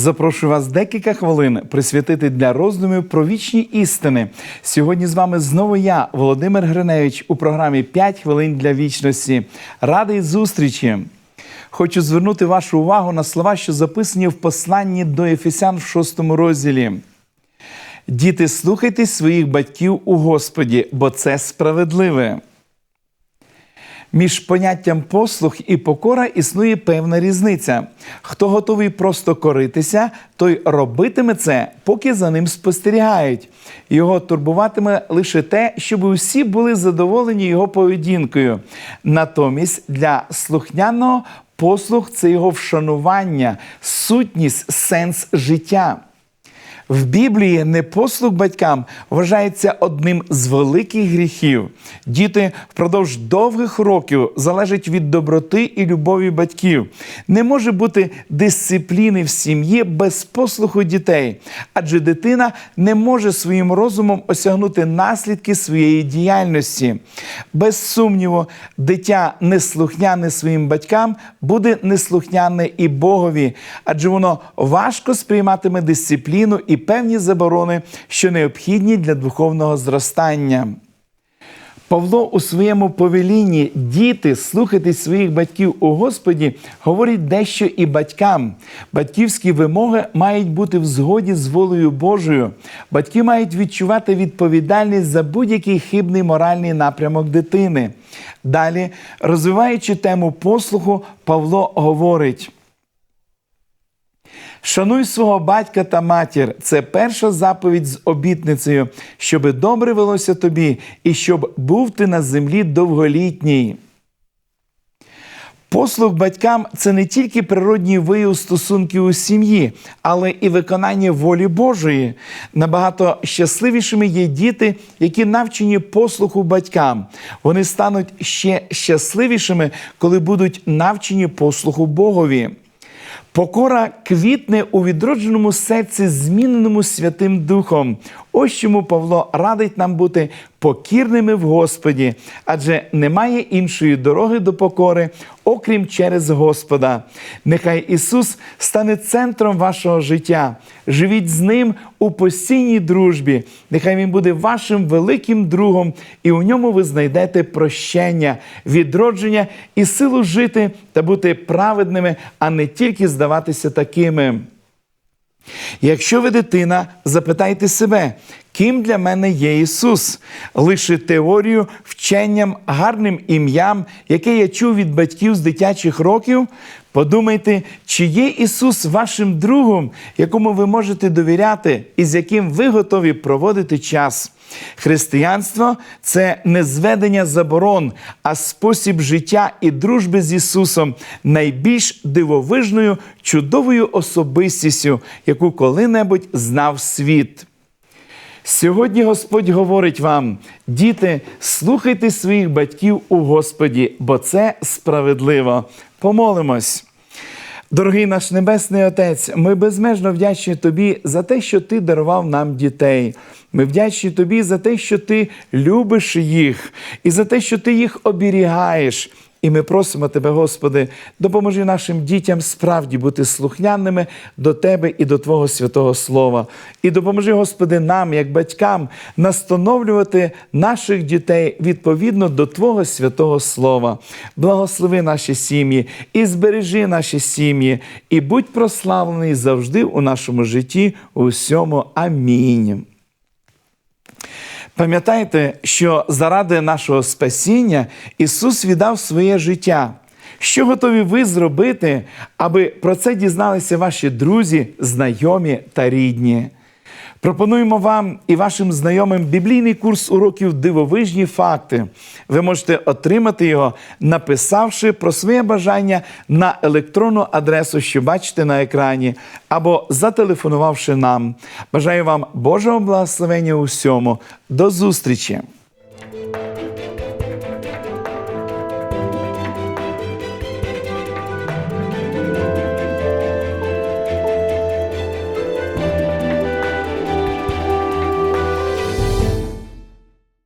Запрошую вас декілька хвилин присвятити для роздумів про вічні істини. Сьогодні з вами знову я, Володимир Гриневич, у програмі «5 хвилин для вічності. Радий зустрічі. Хочу звернути вашу увагу на слова, що записані в посланні до Ефесян в 6 розділі. Діти, слухайтесь своїх батьків у Господі, бо це справедливе. Між поняттям послух і покора існує певна різниця. Хто готовий просто коритися, той робитиме це, поки за ним спостерігають. Його турбуватиме лише те, щоб усі були задоволені його поведінкою. Натомість для слухняного послух це його вшанування, сутність, сенс життя. В Біблії непослух батькам вважається одним з великих гріхів. Діти впродовж довгих років залежать від доброти і любові батьків. Не може бути дисципліни в сім'ї без послуху дітей, адже дитина не може своїм розумом осягнути наслідки своєї діяльності. Без сумніву, дитя неслухняне своїм батькам буде неслухняне і Богові, адже воно важко сприйматиме дисципліну і певні заборони, що необхідні для духовного зростання. Павло у своєму повелінні діти, слухайтесь своїх батьків у Господі, говорить дещо і батькам. Батьківські вимоги мають бути в згоді з волею Божою. Батьки мають відчувати відповідальність за будь-який хибний моральний напрямок дитини. Далі, розвиваючи тему послуху, Павло говорить. Шануй свого батька та матір. Це перша заповідь з обітницею, щоби добре велося тобі і щоб був ти на землі довголітній. Послуг батькам це не тільки природній вияв стосунків у сім'ї, але і виконання волі Божої. Набагато щасливішими є діти, які навчені послуху батькам. Вони стануть ще щасливішими, коли будуть навчені послуху Богові. Покора квітне у відродженому серці, зміненому Святим Духом. Ось чому Павло радить нам бути покірними в Господі, адже немає іншої дороги до покори, окрім через Господа. Нехай Ісус стане центром вашого життя. Живіть з Ним у постійній дружбі. Нехай Він буде вашим великим другом, і у ньому ви знайдете прощення, відродження і силу жити та бути праведними, а не тільки здаватися такими. Якщо ви дитина, запитайте себе, ким для мене є Ісус? Лише теорію, вченням, гарним ім'ям, яке я чув від батьків з дитячих років. Подумайте, чи є Ісус вашим другом, якому ви можете довіряти і з яким ви готові проводити час. Християнство це не зведення заборон, а спосіб життя і дружби з Ісусом, найбільш дивовижною, чудовою особистістю, яку коли-небудь знав світ. Сьогодні Господь говорить вам, діти, слухайте своїх батьків у Господі, бо це справедливо. Помолимось. Дорогий наш Небесний Отець, ми безмежно вдячні Тобі за те, що Ти дарував нам дітей. Ми вдячні Тобі за те, що Ти любиш їх, і за те, що Ти їх оберігаєш. І ми просимо Тебе, Господи, допоможи нашим дітям справді бути слухняними до Тебе і до Твого святого Слова. І допоможи, Господи, нам, як батькам, настановлювати наших дітей відповідно до Твого святого Слова. Благослови наші сім'ї і збережи наші сім'ї, і будь прославлений завжди у нашому житті. У всьому. Амінь. Пам'ятайте, що заради нашого спасіння Ісус віддав своє життя. Що готові ви зробити, аби про це дізналися ваші друзі, знайомі та рідні? Пропонуємо вам і вашим знайомим біблійний курс уроків Дивовижні факти. Ви можете отримати його, написавши про своє бажання на електронну адресу, що бачите на екрані, або зателефонувавши нам. Бажаю вам Божого благословення усьому. До зустрічі!